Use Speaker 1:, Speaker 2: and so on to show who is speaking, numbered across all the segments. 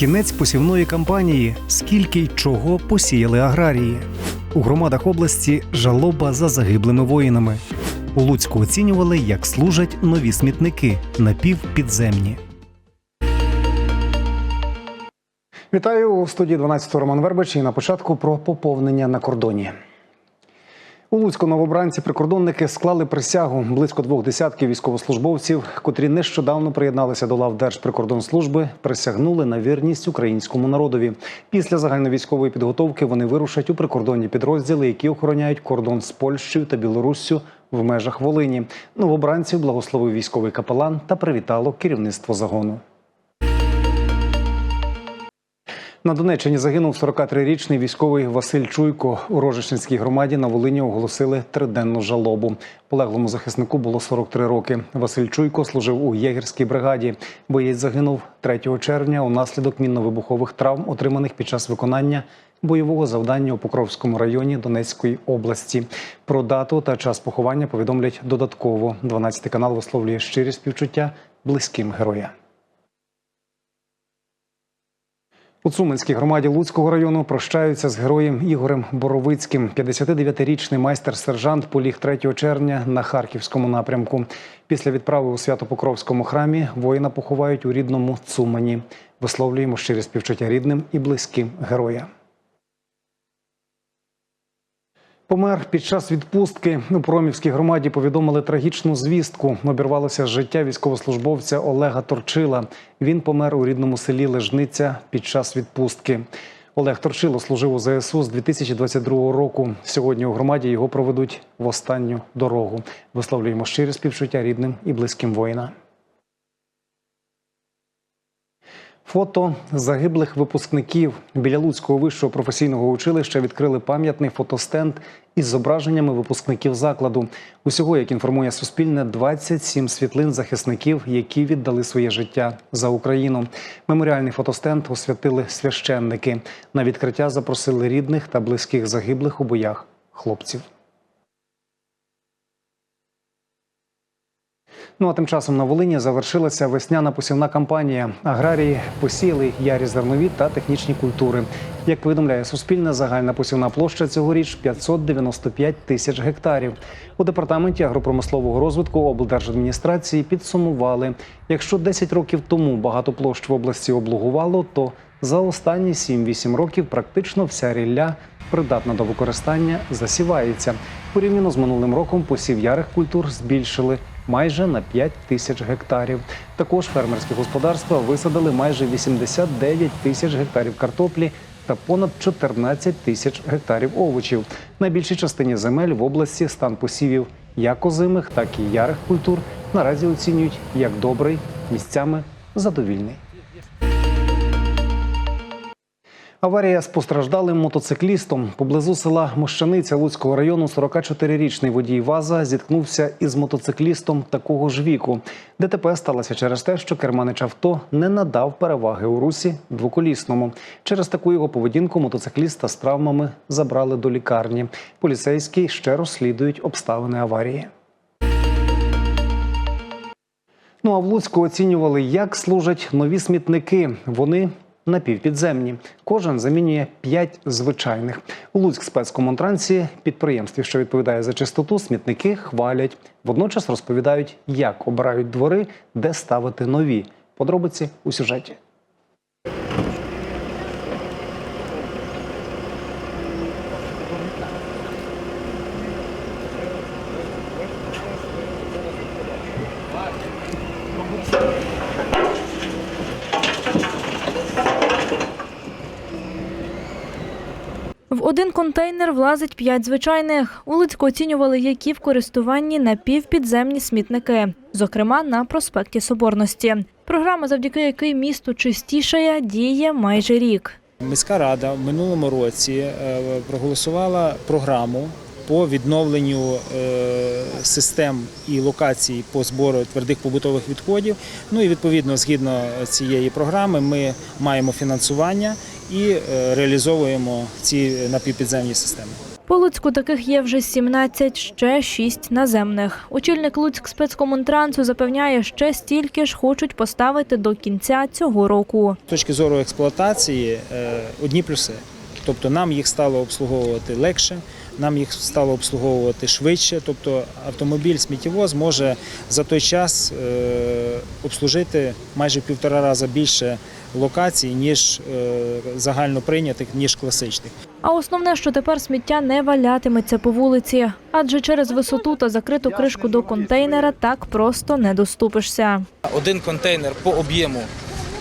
Speaker 1: Кінець посівної кампанії. Скільки й чого посіяли аграрії. У громадах області жалоба за загиблими воїнами. У Луцьку оцінювали, як служать нові смітники напівпідземні. Вітаю у студії 12 Роман Вербич і на початку про поповнення на кордоні. У Луцьку новобранці прикордонники склали присягу близько двох десятків військовослужбовців, котрі нещодавно приєдналися до лав Держприкордонслужби, присягнули на вірність українському народові. Після загальновійськової підготовки вони вирушать у прикордонні підрозділи, які охороняють кордон з Польщею та Білоруссю в межах Волині. Новобранців благословив військовий капелан та привітало керівництво загону. На Донеччині загинув 43-річний військовий Василь Чуйко. У Рожичинській громаді на Волині оголосили триденну жалобу. Полеглому захиснику було 43 роки. Василь Чуйко служив у єгерській бригаді. Боєць загинув 3 червня унаслідок мінно-вибухових травм, отриманих під час виконання бойового завдання у Покровському районі Донецької області. Про дату та час поховання повідомлять додатково. 12 канал висловлює щирі співчуття близьким героя. У Цуманській громаді Луцького району прощаються з героєм Ігорем Боровицьким. 59-річний майстер-сержант поліг 3 червня на харківському напрямку. Після відправи у Свято-Покровському храмі воїна поховають у рідному Цумані. Висловлюємо щирі співчуття рідним і близьким героя. Помер під час відпустки у Промівській громаді. Повідомили трагічну звістку. Обірвалося життя військовослужбовця Олега Торчила. Він помер у рідному селі Лежниця під час відпустки. Олег Торчило служив у ЗСУ з 2022 року. Сьогодні у громаді його проведуть в останню дорогу. Висловлюємо щирі співчуття рідним і близьким воїна. Фото загиблих випускників біля Луцького вищого професійного училища відкрили пам'ятний фотостенд із зображеннями випускників закладу. Усього, як інформує Суспільне, 27 світлин захисників, які віддали своє життя за Україну. Меморіальний фотостенд освятили священники. На відкриття запросили рідних та близьких загиблих у боях хлопців. Ну а тим часом на Волині завершилася весняна посівна кампанія. Аграрії посіяли ярі зернові та технічні культури. Як повідомляє Суспільне, загальна посівна площа цьогоріч 595 тисяч гектарів. У департаменті агропромислового розвитку облдержадміністрації підсумували, якщо 10 років тому багато площ в області облугувало, то за останні 7-8 років практично вся рілля придатна до використання засівається. Порівняно з минулим роком посів ярих культур збільшили майже на 5 тисяч гектарів. Також фермерські господарства висадили майже 89 тисяч гектарів картоплі та понад 14 тисяч гектарів овочів. На більшій частині земель в області стан посівів як озимих, так і ярих культур наразі оцінюють як добрий, місцями задовільний. Аварія з постраждалим мотоциклістом поблизу села Мощаниця Луцького району 44-річний водій ВАЗа зіткнувся із мотоциклістом такого ж віку. ДТП сталося через те, що керманич авто не надав переваги у русі двоколісному. Через таку його поведінку мотоцикліста з травмами забрали до лікарні. Поліцейські ще розслідують обставини аварії. Ну а в Луцьку оцінювали, як служать нові смітники. Вони напівпідземні. Кожен замінює п'ять звичайних. У Луцьк спецкомунтранці підприємстві, що відповідає за чистоту, смітники хвалять. Водночас розповідають, як обирають двори, де ставити нові. Подробиці у сюжеті.
Speaker 2: В один контейнер влазить п'ять звичайних. У Луцьку оцінювали, які в користуванні напівпідземні смітники, зокрема на проспекті Соборності. Програма, завдяки якій місто чистішає, діє майже рік.
Speaker 3: Міська рада в минулому році е, проголосувала програму по відновленню е, систем і локацій по збору твердих побутових відходів. Ну і відповідно, згідно цієї програми, ми маємо фінансування і е, реалізовуємо ці напівпідземні системи.
Speaker 2: По Луцьку таких є вже 17, ще 6 наземних. Очільник Луцьк спецкомунтрансу запевняє, ще стільки ж хочуть поставити до кінця цього року.
Speaker 3: З точки зору експлуатації е, одні плюси. Тобто нам їх стало обслуговувати легше, нам їх стало обслуговувати швидше. Тобто автомобіль сміттєвоз може за той час е, обслужити майже в півтора рази більше локацій, ніж е, загально прийнятих, ніж класичних.
Speaker 2: А основне, що тепер сміття не валятиметься по вулиці, адже через висоту та закриту кришку до контейнера так просто не доступишся.
Speaker 4: Один контейнер по об'єму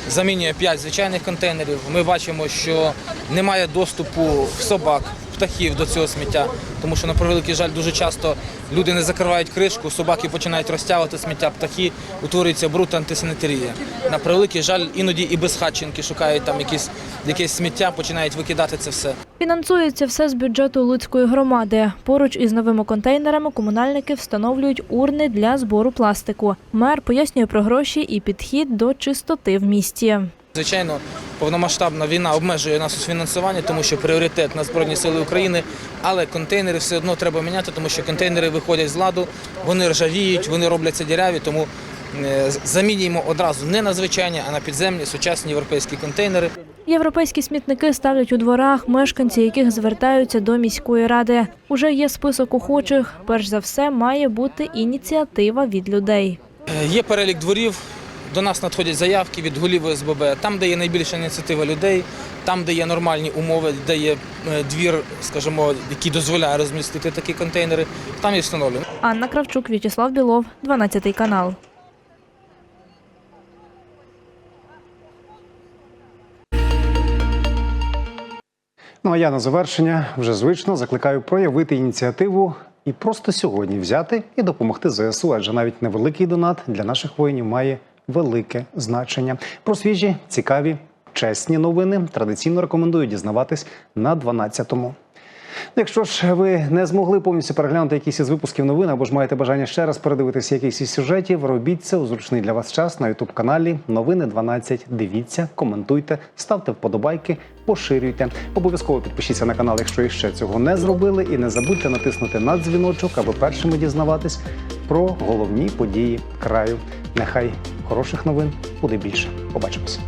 Speaker 4: замінює 5 звичайних контейнерів. Ми бачимо, що немає доступу собак, птахів до цього сміття, тому що на превеликий жаль дуже часто люди не закривають кришку, собаки починають розтягувати сміття, птахи, утворюється бруд антисанітарія. На превеликий жаль, іноді і безхатченки шукають там якісь, якесь сміття, починають викидати це все.
Speaker 2: Фінансується все з бюджету Луцької громади. Поруч із новими контейнерами комунальники встановлюють урни для збору пластику. Мер пояснює про гроші і підхід до чистоти в місті.
Speaker 4: Звичайно, повномасштабна війна обмежує нас у фінансуванні, тому що пріоритет на Збройні Сили України, але контейнери все одно треба міняти, тому що контейнери виходять з ладу, вони ржавіють, вони робляться діряві, тому е, замінюємо одразу не на звичайні, а на підземні сучасні європейські контейнери.
Speaker 2: Європейські смітники ставлять у дворах, мешканці яких звертаються до міської ради. Уже є список охочих. Перш за все, має бути ініціатива від людей.
Speaker 4: Е, Є перелік дворів. До нас надходять заявки від голів ОСББ. Там, де є найбільша ініціатива людей, там, де є нормальні умови, де є е, двір, скажімо, який дозволяє розмістити такі контейнери, там і встановлюємо.
Speaker 2: Анна Кравчук, В'ячеслав Білов, 12 канал.
Speaker 1: Ну а я на завершення вже звично закликаю проявити ініціативу і просто сьогодні взяти і допомогти ЗСУ, адже навіть невеликий донат для наших воїнів має велике значення. Про свіжі, цікаві, чесні новини традиційно рекомендую дізнаватись на 12-му. Якщо ж ви не змогли повністю переглянути якісь із випусків новин або ж маєте бажання ще раз передивитися якийсь із сюжетів, робіть це у зручний для вас час на ютуб каналі Новини 12. Дивіться, коментуйте, ставте вподобайки, поширюйте. Обов'язково підпишіться на канал, якщо іще цього не зробили, і не забудьте натиснути на дзвіночок, аби першими дізнаватись про головні події краю. Нехай хороших новин буде більше. Побачимося.